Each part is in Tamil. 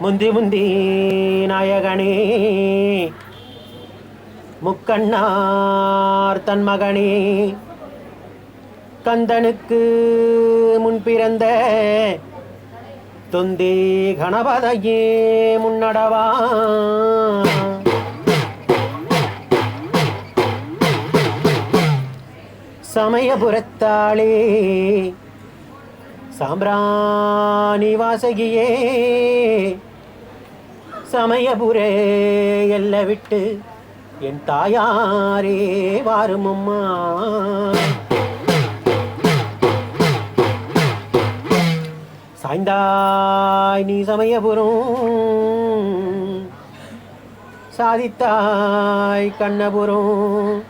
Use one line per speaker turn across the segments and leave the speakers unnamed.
முந்தி முந்தி நாயகனே. முக்கண்ணார் தன் மகனே. கந்தனுக்கு முன் பிறந்த தொந்தி கணபதையே முன்னடவா. சமயபுரத்தாளே சாம்பிராணி வாசகியே. சமயபுரே எல்ல விட்டு என் தாயாரே வாருமம்மா. சாய்ந்தாய் நீ சமயபுரம் சாதித்தாய் கண்ணபுரம்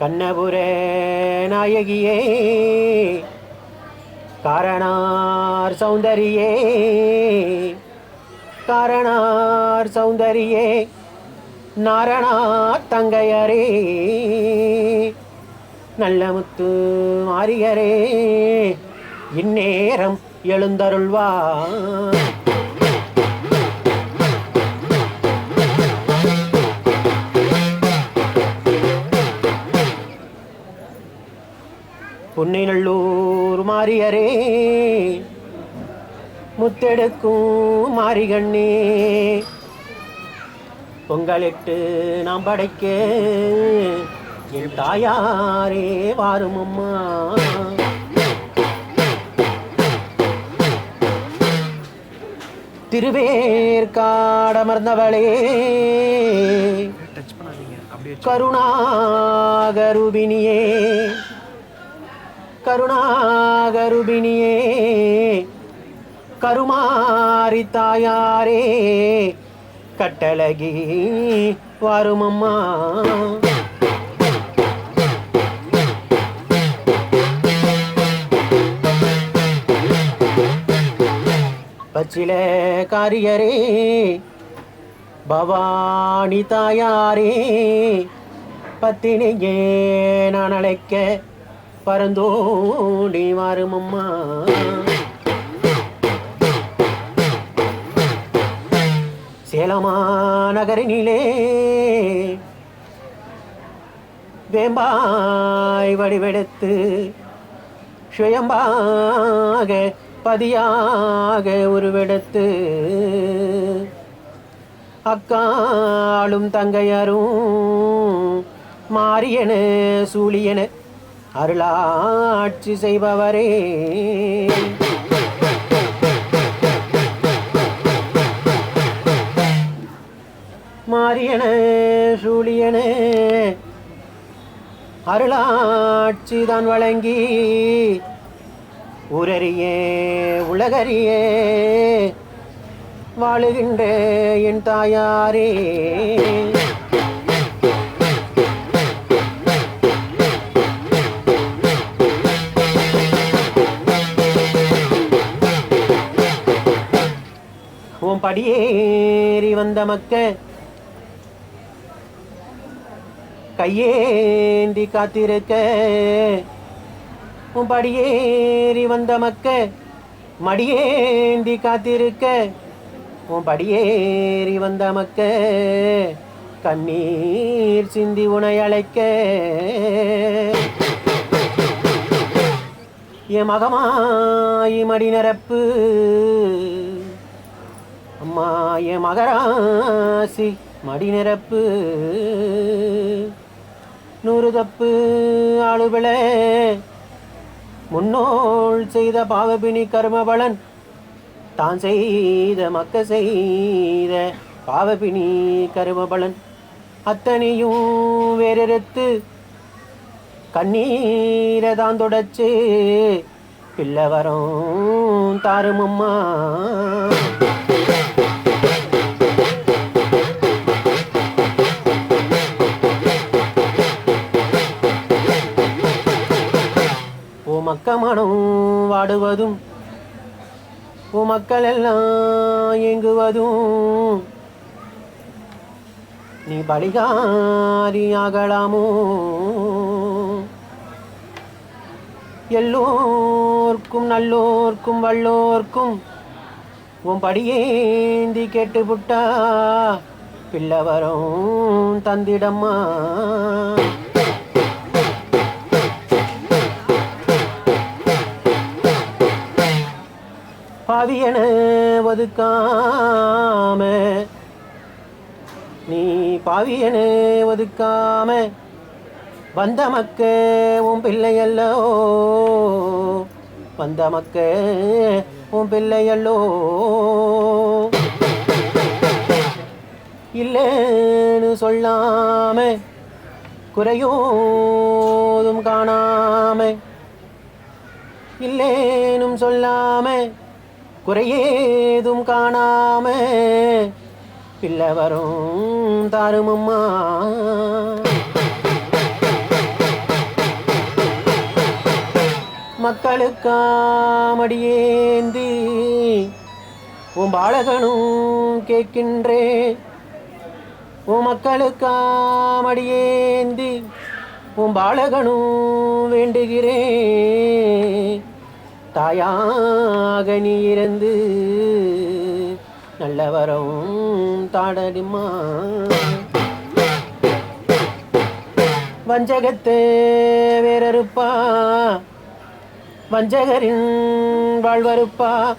கண்ணபுர நாயகியே. காரணார் சௌந்தரியே காரணார் சௌந்தரியே நாரணா தங்கையரே நல்ல முத்து மாரியரே இந்நேரம் எழுந்தருள்வா புன்னைநல்லூர் மாரியரே முத்தெடுக்கும் மாரிகண்ணே. பொங்கலிட்டு நாம் படைக்க என் தாயாரே வாரும் அம்மா திருவேற்காடமர்ந்தவளே கருணாகருபிணியே. கருணாகருபிணியே. கருமாரி தாயாரே கட்டழகி வருமம்மா. பச்சில காரியரே பவானி தாயாரே பத்தினியே நான் அழைக்க பரந்தோடி வருமம்மா. சேலமா நகரினிலே வேம்பாய் வடிவெடுத்து சுயம்பாக பதியாக உருவெடுத்து அக்காளும் தங்கையரும் மாரியன சூழியன அருளாட்சி செய்பவரே. மாரியனே சூழியனே. அருளாட்சி தான் வழங்கி உரறியே உலகறியே. வாழுகின்ற என் தாயாரே. உன் படியேறி வந்த மக்க கையேந்தி காத்திருக்க. உன் படியேறி வந்த மக்க மடியேந்தி காத்திருக்க. உன் படியேறி வந்த மக்க கண்ணீர் சிந்தி உனை அழைக்க. என் மகமாயி மடி நிரப்பு. அம்மா என் மகராசி மடி நிரப்பு. நூறு தப்பு ஆளுபிளே முன்னோள் செய்த பாவபினி கர்மபலன் தான் செய்த மக்க செய்த பாவபினி கருமபலன். அத்தனையும் வேறெடுத்து கண்ணீரை தான் தொடச்சு பிள்ளை வரும் தாருமம்மா. ஓ மக்க மனம் வாடுவதும் உமக்கள் எல்லாம் இயங்குவதும் நீ பலிகாரியாகலாமோ எல்லோர்க்கும் நல்லோர்க்கும் வல்லோர்க்கும் உன் படியேந்தி கேட்டு புட்டா பிள்ளை வரும் தந்திடம்மா. பாவியன ஒதுக்காம நீ பாவியன ஒதுக்காம வந்த மக்க உன் பிள்ளையல்லோ வந்த மக்க உன் பிள்ளையல்லோ. இல்லைன்னு சொல்லாம குறையோதும் காணாம இல்லேனும் சொல்லாம குறையேதும் காணாம பிள்ளை வரும் தாருமம்மா. மக்களுக்காமடியேந்தி உன் பாலகனும் கேட்கின்றே. உன் மக்களுக்காமடியேந்தி உன் பாலகனும் வேண்டுகிறேன் தாயாக நீ இருந்து நல்ல வரம் தாடடிமா வஞ்சகத்தை வேறறுப்பா? வஞ்சகரின் வாழ்வறுப்பா?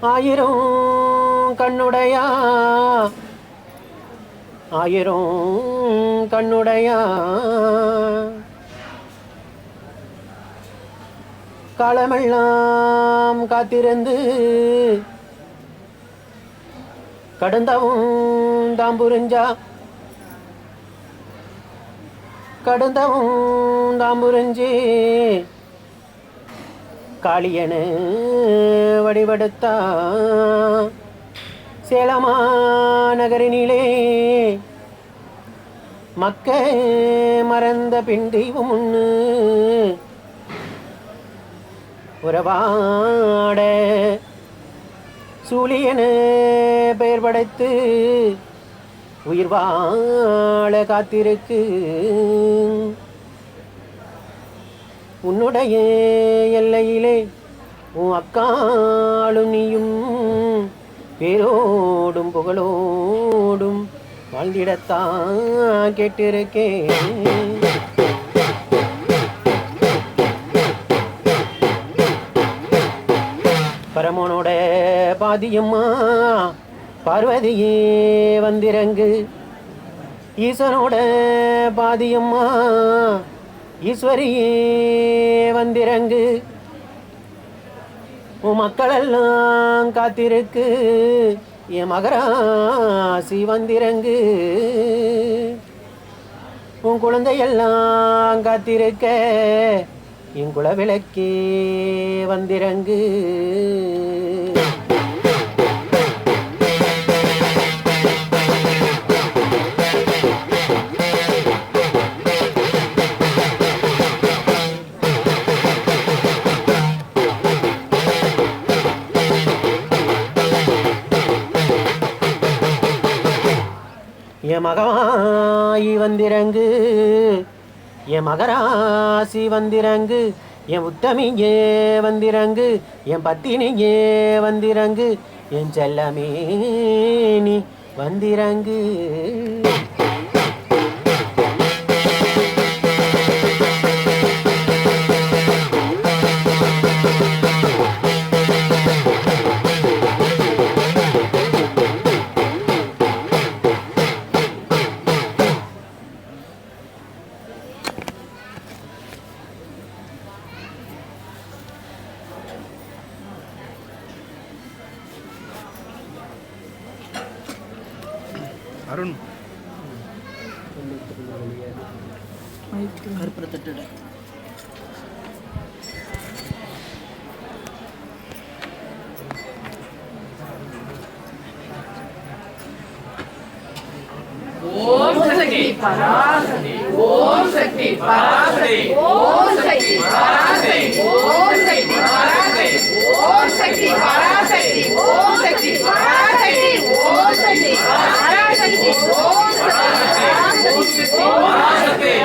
ஆயிரம் கண்ணுடையா? ஆயிரம் கண்ணுடையா? காலமெல்லாம் காத்திருந்து கடந்தவும் தாம் புரிஞ்சா கடந்தவும் தாம் புரிஞ்சு காளியனு வடிவெடுத்தா? சேலமா நகரினிலே? மக்க மறந்த பின் தெய்வம் ஒன்று உறவாட சூழியன பெயர் படைத்து உயிர் வாழ காத்திருக்கு. உன்னுடைய எல்லையிலே உன் அக்காளும் நீயும் பேரோடும் புகழோடும் வாழ்ந்திடத்தான் கேட்டிருக்கேன். பரமனோட பாதியம்மா. பார்வதியே வந்திறங்கு. ஈசனோட பாதியம்மா. ஈஸ்வரியே வந்திறங்கு. உன் மக்களெல்லாம் காத்திருக்கு. என் மகராசி வந்திறங்கு. உன் குழந்தையெல்லாம் காத்திருக்க. இங்குள விளக்கே வந்திறங்கு என் மகமாயி வந்திறங்கு என் மகராசி வந்திறங்கு என் உத்தமியே வந்திறங்கு என் பத்தினியே வந்திறங்கு என் செல்லமே நீ வந்திறங்கு
அருண்.
கருப்புறத்தட்டு
ஓம் சக்தி பராசக்தி. ஓம் சக்தி பராசக்தி. ஓம் சக்தி பராசக்தி. ஓம் சக்தி பராசக்தி. ஓம் சக்தி பராசக்தி. ஓம் சக்தி Força! Força! tem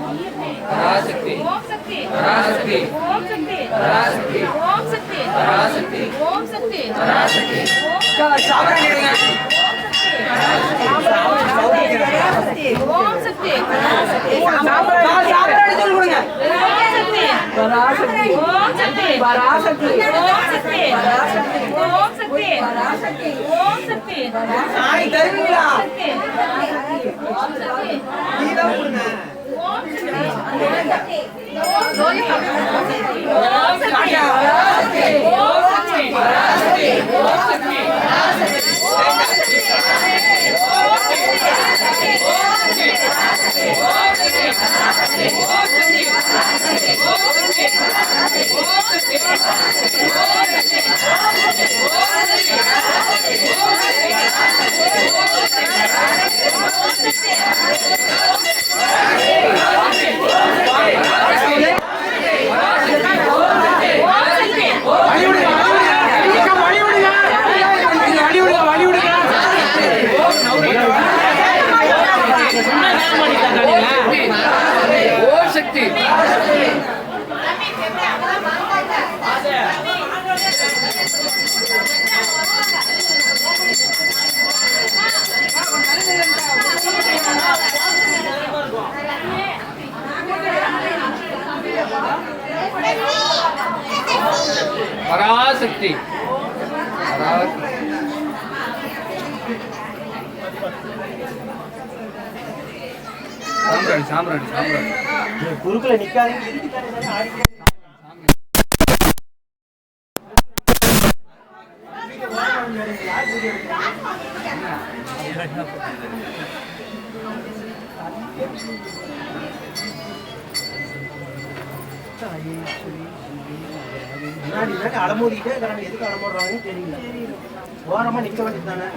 Parasakthi. Parasakthi. Parasakthi. Parasakthi. Parasakthi.
Parasakthi. ஓம் சக்தி பராசக்தி. ஓம் சக்தி பராசக்தி. பராசக்தி. பராசக்தி. பராசக்தி. ஓம் சக்தி சாய் தருங்களா ஓம் சக்தி கீதா புடுங்க Thank you.
Hey! சாம்ராடி சாம்ராடி சாம்ராடி.
குறுக்குல நிக்காதீங்க. அடமோதிட்டே எதுக்கு அடமோடுறாங்கன்னு தெரியல. ஓரமா நிக்க வேண்டியது தானே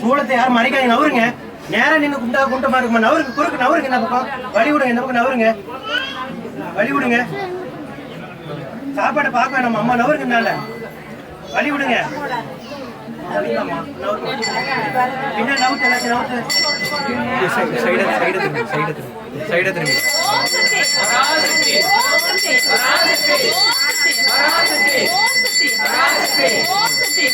சூளத்தை யாரும் மறைக்காதீங்க நவருங்க. நேரம் நின்று குண்டா குண்டமா இருக்குமா? நவருங்க குறுக்கு நவருங்க என்ன பக்கம். வழி விடுங்க இந்த பக்கம் நவருங்க. வழி விடுங்க சாப்பாடு பார்க்க வேணாம்? அம்மா நவருங்கனால. வழி விடுங்க என்ன நவுத்து எல்லாத்தையும் நவுத்து.
சைடு சைடு திரும்பி சைடு திரும்பி சைடு
ஓம் சக்தி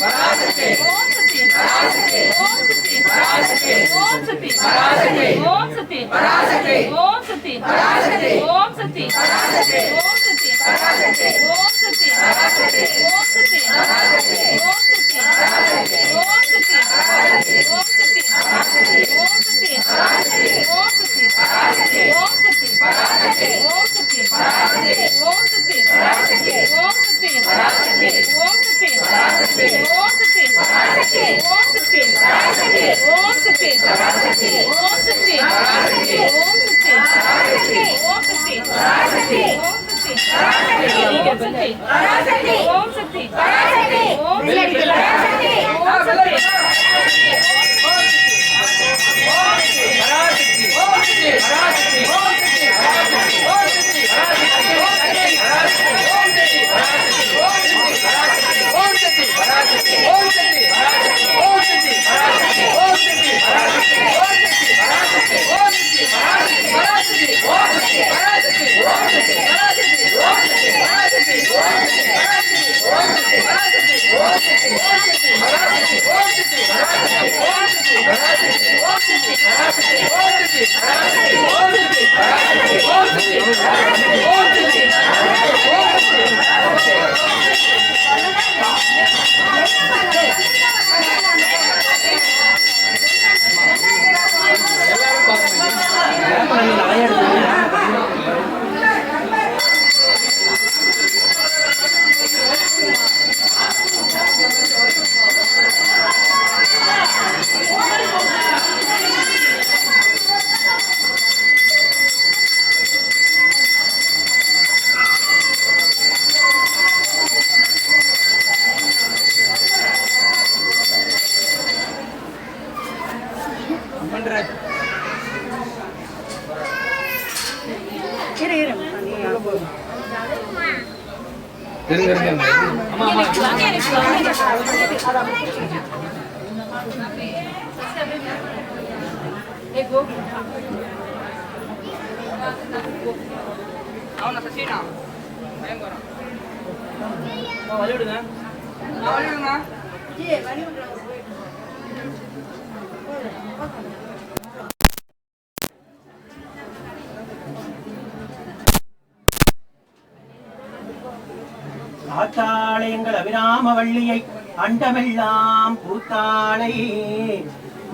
ஆத்தாளை எங்கள் அபிராம வள்ளியை அண்டமெல்லாம் பூத்தாளை.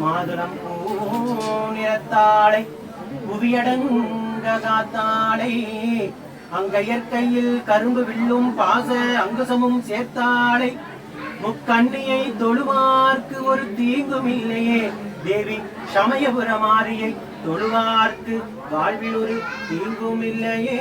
மாதுளம் பூ நிறத்தாளை புவியடங்க காத்தாளை. அங்கையற்கையில் கரும்பு வில்லும் பாச அங்குசமும் சேர்த்தாளை. முக்கண்ணியை தொழுவார்க்கு ஒரு தீங்கும் இல்லையே. தேவி சமயபுர மாரியை தொழுவார்க்கு வாழ்வில் ஒரு தீங்கும் இல்லையே.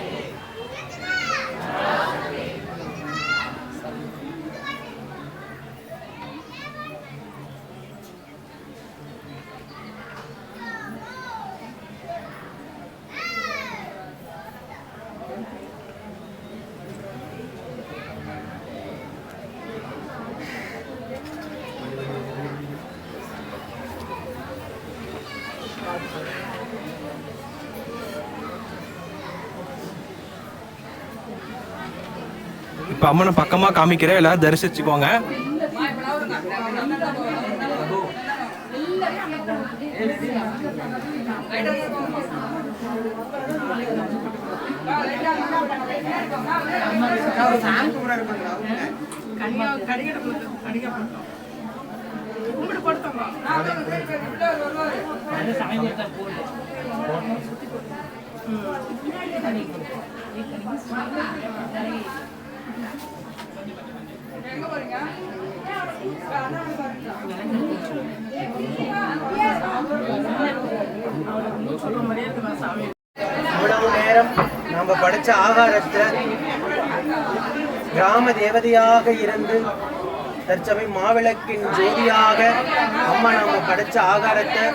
அம்மனை பக்கமாக காமிக்கிறேன் எல்லாரும் தரிசிச்சுக்கோங்க Thank.
இவ்வளவு நேரம் நம்ம படிச்ச ஆகாரத்தை கிராம தேவதையாக இருந்து தற்சமய மாவிளக்கின் ஜோதியாக அம்மா நம்ம படைச்ச ஆகாரத்தை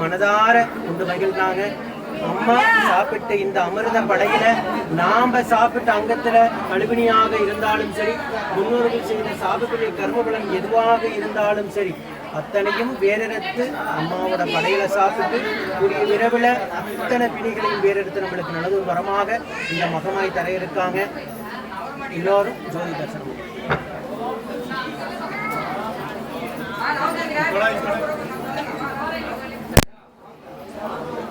மனதார கொண்டு மகிழ்ந்தாங்க. அம்மா சாப்பிட்டு இந்த அமிர்த படையில நாம சாப்பிட்ட அங்கத்துல கழுவினியாக இருந்தாலும் சரி முன்னோர்கள் செய்த சாப்பிட்டுடைய கர்மபலன் எதுவாக இருந்தாலும் சரி அத்தனையும் வேறெடுத்து அம்மாவோட படையில சாப்பிட்டு கூடிய விரைவில் அத்தனை பிணிகளையும் வேறெடுத்து நம்மளுக்கு நல்லதொரு வரமாக இந்த மகமாய் தர இருக்காங்க எல்லோரும் ஜோதி தரிசனம்
you.